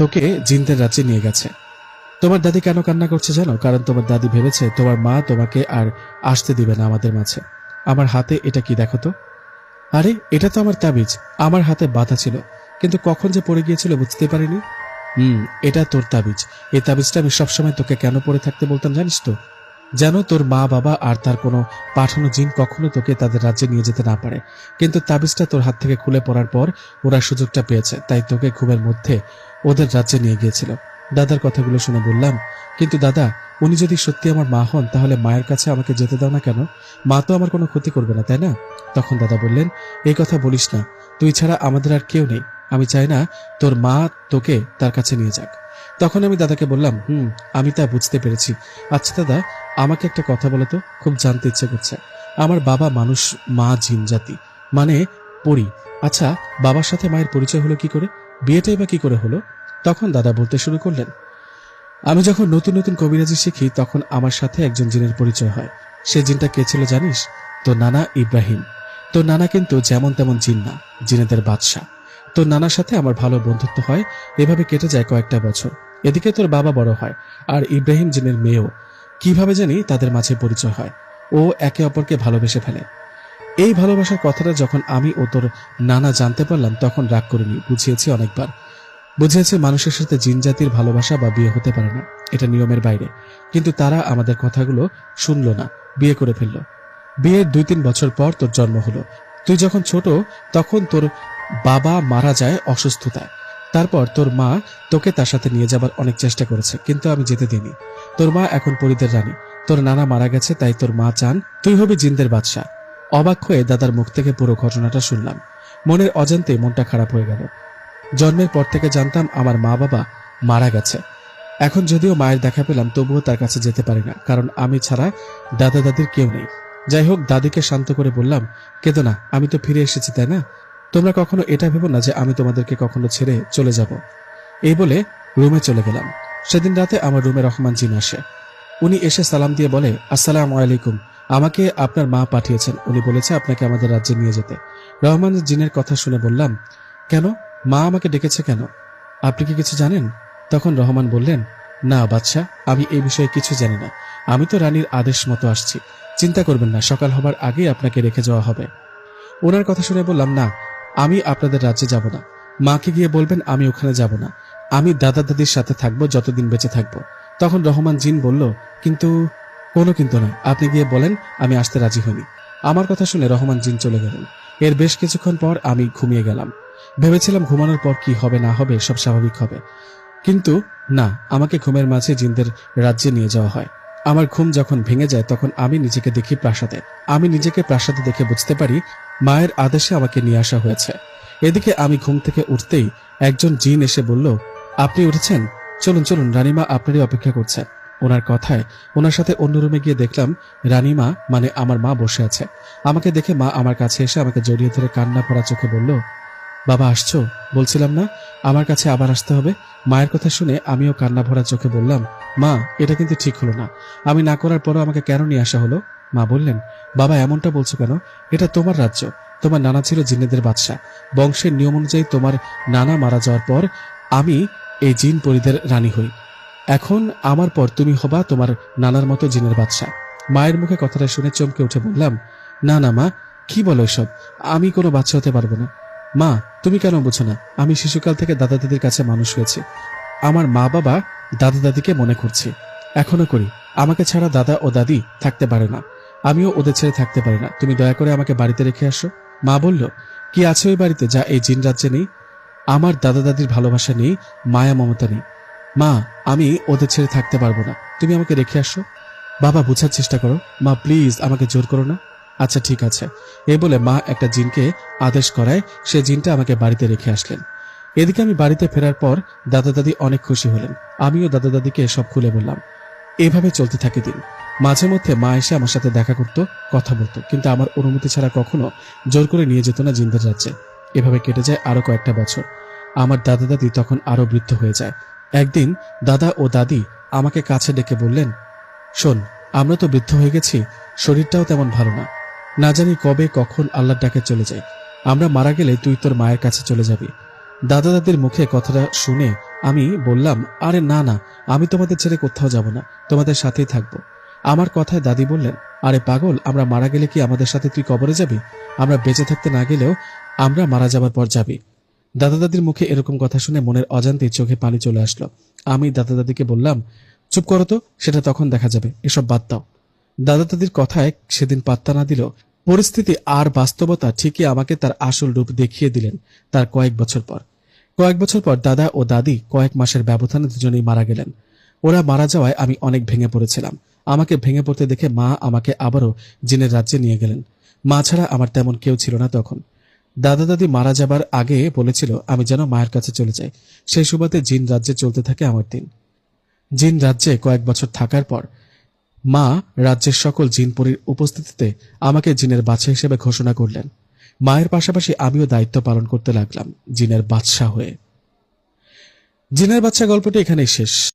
তোকে জিনদের রাজ্যে নিয়ে গেছে। তোমার দাদি কেন কান্না করছে জানো? কারণ তোমার দাদি ভেবেছে তোমার মা তোমাকে আর আসতে দিবে না আমাদের মাঝে। আমার হাতে এটা কি দেখো তো? আরে, এটা তো আমার তাবিজ। আমার হাতে বাধা ছিল। কিন্তু কখন যে পড়ে গিয়েছিল বুঝতে পারিনি। হুম, এটা তোর তাবিজ। এই তাবিজটা আমি সবসময় তোকে কেন পড়ে থাকতে বলতাম জানিস তো? যেন তোর মা বাবা আর তার কোনো পাঠানো জিন কখনো তোকে তাদের রাজ্যে নিয়ে যেতে না পারে। কিন্তু তাবিজটা তোর হাত থেকে খুলে পড়ার পর ওরা সুযোগটা পেয়েছে, তাই তোকে ঘুমের মধ্যে ওদের রাজ্যে নিয়ে গিয়েছিল। দাদার কথাগুলো শুনে বললাম, কিন্তু দাদা, উনি যদি সত্যি আমার মা হন, তাহলে মায়ের কাছে আমাকে যেতে দাও না কেন? মা তো আমার কোনো ক্ষতি করবে না, তাই না? তখন দাদা বললেন এই কথা বলিস না। তুই ছাড়া আমাদের আর কেউ নেই। আমি চাই না তোর মা তোকে তার কাছে নিয়ে যাক। তখন আমি দাদাকে বললাম, হুম, আমি তা বুঝতে পেরেছি। আচ্ছা দাদা, আমাকে একটা কথা বলো তো, খুব জানতে ইচ্ছে করছে। আমার বাবা মানুষ, মা জিন জাতি মানে পড়ি আচ্ছা বাবার সাথে মায়ের পরিচয় হলো কি করে? বিয়েটাই বা কি করে হলো? তখন দাদা বলতে শুরু করলেন, আমি যখন নতুন নতুন কবিরাজি শিখি, তখন আমার সাথে একজন জিনের পরিচয় হয়। সে জিনটা কে ছিল জানিস? তো নানা ইব্রাহিম। তো নানা কিন্তু যেমন তেমন জিন না, জিনেদের বাদশাহ তোর নানার সাথে আমার ভালো বন্ধুত্ব হয়, এভাবে কেটে যায় কয়েকটা বছর। এদিকে তোর বাবা বড় হয়, আর ইব্রাহিম জিনের মেয়েও। কীভাবে জানি তাদের মাঝে পরিচয় হয়। ও একে অপরকে ভালোবেসে ফেলে। এই ভালোবাসার কথাটা যখন আমি ও তোর নানা জানতে পারলাম, তখন রাগ করিনি বুঝিয়েছি অনেকবার। বুঝিয়েছে মানুষের সাথে জিন জাতির ভালোবাসা বা বিয়ে হতে পারে না, এটা নিয়মের বাইরে। কিন্তু তারা আমাদের কথাগুলো শুনলো না, বিয়ে করে ফেলল। বিয়ের দুই তিন বছর পর তোর জন্ম হলো। তুই যখন ছোট, তখন তোর বাবা মারা যায় অসুস্থতায়। তারপর তোর মা তোকে তার সাথে নিয়ে যাবার অনেক চেষ্টা করেছে, কিন্তু আমি যেতে দিইনি। তোর মা এখন পরিদের রানী। তোর নানা মারা গেছে, তাই তোর মা চান, তুই হবি জিন্দের বাদশা অবাক হয়ে দাদার মুখ থেকে পুরো ঘটনাটা শুনলাম। মনের অজান্তে মনটা খারাপ হয়ে গেল। জন্মের পর থেকে জানতাম আমার মা বাবা মারা গেছে। এখন যদিও মায়ের দেখা পেলাম, তবুও তার কাছে যেতে পারি না, কারণ আমি ছাড়া দাদা দাদির কেউ নেই। যাই হোক, দাদিকে শান্ত করে বললাম, কেঁদো না, আমি তো ফিরে এসেছি, তাই না? তোমরা কখনো এটা ভেবো না যে আমি তোমাদেরকে কখনো ছেড়ে চলে যাব। এই বলে রুমে চলে গেলাম। সেদিন রাতে আমার রুমে রহমান জিন আসে। উনি এসে সালাম দিয়ে বলে, আসসালাম আলাইকুম। আমাকে আপনার মা পাঠিয়েছেন। উনি বলেছে আপনাকে আমাদের রাজ্যে নিয়ে যেতে। রহমান জিনের কথা শুনে বললাম, কেন? মা আমাকে ডেকেছে কেন? আপনি কি কিছু জানেন? তখন রহমান বললেন, না বাচ্চা আমি এই বিষয়ে কিছু জানি না। আমি তো রানীর আদেশ মতো আসছি। চিন্তা করবেন না, সকাল হবার আগেই আপনাকে রেখে যাওয়া হবে। ওনার কথা শুনে বললাম, না আমি আপনাদের রাজ্যে যাব না। মাকে গিয়ে বলবেন, আমি ওখানে যাব না। আমি দাদা দাদির সাথে থাকব, যতদিন বেঁচে থাকব। তখন রহমান জিন বলল, কিন্তু, কোনো কিন্তু না। আপনি গিয়ে বলেন, আমি আসতে রাজি হইনি। আমার কথা শুনে রহমান জিন চলে গেলেন। এর বেশ কিছুক্ষণ পর আমি ঘুমিয়ে গেলাম। ভেবেছিলাম ঘুমানোর পর কি হবে, না হবে, সব স্বাভাবিক হবে। কিন্তু, না, আমাকে ঘুমের মাঝে জিনদের রাজ্যে নিয়ে যাওয়া হয়। আমার ঘুম যখন ভেঙে যায়, তখন আমি নিজেকে দেখি প্রাসাদে। আমি নিজেকে প্রাসাদে দেখে বুঝতে পারি মায়ের আদেশে আমাকে নিয়ে আসা হয়েছে। এদিকে আমি ঘুম থেকে উঠতেই একজন জিন এসে বলল, আপনি উঠেছেন? চলুন চলুন, রানীমা আপনারই অপেক্ষা করছেন ওনার কথায় ওনার সাথে অন্য রুমে গিয়ে দেখলাম, রানীমা মানে আমার মা বসে আছে। আমাকে দেখে মা আমার কাছে এসে আমাকে জড়িয়ে ধরে কান্না পড়া চোখে বলল, বাবা, আসছো? বলছিলাম, না, আমার কাছে আবার আসতে হবে। মায়ের কথা শুনে আমিও কান্না ভরা চোখে বললাম, মা, এটা কিন্তু ঠিক হলো না। আমি না করার পরও আমাকে কেন নিয়ে আসা হলো? মা বললেন, বাবা, এমনটা বলছো কেন? এটা তোমার রাজ্য। তোমার নানা ছিল জিন্নেদের বাদশা বংশের নিয়ম অনুযায়ী তোমার নানা মারা যাওয়ার পর আমি এই জিন পরিদের রানী হই। এখন আমার পর তুমি হবা তোমার নানার মতো জিনের বাদশা মায়ের মুখে কথাটা শুনে চমকে উঠে বললাম, না না, মা, কি বলো এসব? আমি কোনো বাচ্চা হতে পারব না। মা, তুমি কেন বুঝো না? আমি শিশুকাল থেকে দাদা দাদির কাছে মানুষ হয়েছি। আমার মা বাবা দাদা দাদিকে মনে করছে। এখনও করি। আমাকে ছাড়া দাদা ও দাদি থাকতে পারে না। আমিও ওদের ছেড়ে থাকতে পারি না। তুমি দয়া করে আমাকে বাড়িতে রেখে আসো। মা বলল, কি আছে ওই বাড়িতে যা এই জিন রাজ্যে নেই? আমার দাদা দাদির ভালোবাসা নেই, মায়া মমতা নেই। মা, আমি ওদের ছেড়ে থাকতে পারব না। তুমি আমাকে রেখে আসো। বাবা, বোঝার চেষ্টা করো। মা, প্লিজ আমাকে জোর করো না। আচ্ছা ঠিক আছে। এই বলে মা একটা জিনকে আদেশ করায়। সে জিনটা আমাকে বাড়িতে রেখে আসলেন। এদিকে আমি বাড়িতে ফেরার পর দাদা দাদি অনেক খুশি হলেন। আমিও দাদা দাদিকে সব খুলে বললাম, এভাবে চলতে থাকে দিন। মাঝে মধ্যে মা এসে আমার সাথে দেখা করত, কথা বলতো, কিন্তু আমার অনুমতি ছাড়া কখনো জোর করে নিয়ে যেত না জিন্দের রাজ্যে। এভাবে কেটে যায় আরও কয়েকটা বছর। আমার দাদা দাদি তখন আরও বৃদ্ধ হয়ে যায়। একদিন দাদা ও দাদি আমাকে কাছে ডেকে বললেন, শোন, আমরা তো বৃদ্ধ হয়ে গেছি, শরীরটাও তেমন ভালো না। না জানি কবে, কখন আল্লাহর ডাকে চলে যায় আমরা মারা গেলে তুই তোর মায়ের কাছে চলে যাবি। দাদা দাদির মুখে কথাটা শুনে আমি বললাম, আরে না না, আমি তোমাদের ছেড়ে কোথাও যাব না, তোমাদের সাথেই থাকব। আমার কথায় দাদি বললেন, আরে পাগল, আমরা মারা গেলে কি আমাদের সাথে তুই কবরে যাবি? আমরা বেঁচে থাকতে না গেলেও আমরা মারা যাবার পর যাবি। দাদা দাদির মুখে এরকম কথা শুনে মনের অজান্তে চোখে পানি চলে আসলো। আমি দাদা দাদিকে বললাম, চুপ করো তো, সেটা তখন দেখা যাবে, এসব বাদ দাও। দাদা দাদির কথায় সেদিন পাত্তা না দিল পরিস্থিতি আর বাস্তবতা ঠিকই আমাকে তার আসল রূপ দেখিয়ে দিলেন তার কয়েক বছর পর। কয়েক বছর পর দাদা ও দাদি কয়েক মাসের ব্যবধানে দুজনেই মারা গেলেন। ওরা মারা যাওয়ায় আমি অনেক ভেঙে পড়েছিলাম। আমাকে ভেঙে পড়তে দেখে মা আমাকে আবারও জিনের রাজ্যে নিয়ে গেলেন। মা ছাড়া আমার তেমন কেউ ছিল না তখন। দাদা দাদি মারা যাবার আগে বলেছিল, আমি যেন মায়ের কাছে চলে যাই। সেই সুবাদে জিন রাজ্যে চলতে থাকে আমার দিন। জিন রাজ্যে কয়েক বছর থাকার পর মা রাজ্যের সকল জিনপরির উপস্থিতিতে আমাকে জিনের বাচ্চা হিসেবে ঘোষণা করলেন। মায়ের পাশাপাশি আমিও দায়িত্ব পালন করতে লাগলাম জিনের বাদশাহ হয়ে। জিনের বাচ্চা গল্পটি এখানেই শেষ।